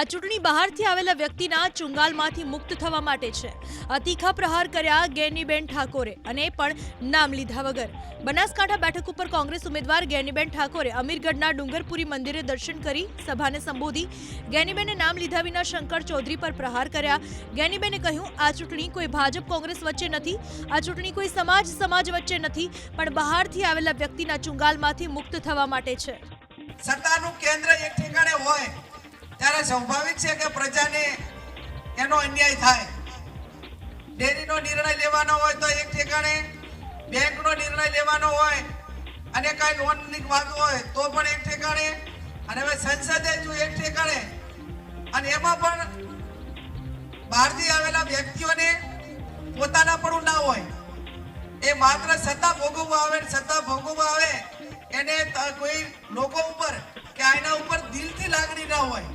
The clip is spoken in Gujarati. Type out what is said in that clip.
આ ચૂંટણી બહારથી આવેલા વ્યક્તિના ચુંગાલમાંથી મુક્ત થવા માટે છે. અતિખા પ્રહાર કર્યા ગેનીબેન ઠાકોરે અને પણ નામ લીધા વગર. બનાસકાંઠા બેઠક ઉપર કોંગ્રેસ ઉમેદવાર ગેનીબેન ઠાકોરે અમીરગઢના ડુંગરપુરી મંદિરે દર્શન કરી સભાને સંબોધી. ગેનીબેને નામ લીધા વિના શંકર ચૌધરી પર પ્રહાર કર્યા. ગેનીબેને કહ્યું, આ ચૂંટણી કોઈ ભાજપ કોંગ્રેસ વચ્ચે નથી. આ ચૂંટણી કોઈ સમાજ સમાજ વચ્ચે નથી, પણ બહારથી આવેલા વ્યક્તિના ચુંગાલમાંથી મુક્ત થવા માટે છે. સત્તાનું કેન્દ્ર એક ઠેકાણે હોય ત્યારે સ્વાભાવિક છે કે પ્રજાને એનો અન્યાય થાય. ડેરીનો નિર્ણય લેવાનો હોય તો એક ઠેકાણે, બેંકનો નિર્ણય લેવાનો હોય અને કાંઈ લોનની વાત હોય તો પણ એક ઠેકાણે અને હવે સંસદે જો એક ઠેકાણે અને એમાં પણ બહારથી આવેલા વ્યક્તિઓને પોતાના પણ ના હોય, એ માત્ર સત્તા ભોગવવા આવે સત્તા ભોગવવા આવે, એને કોઈ લોકો ઉપર કે આના ઉપર દિલથી લાગણી ના હોય.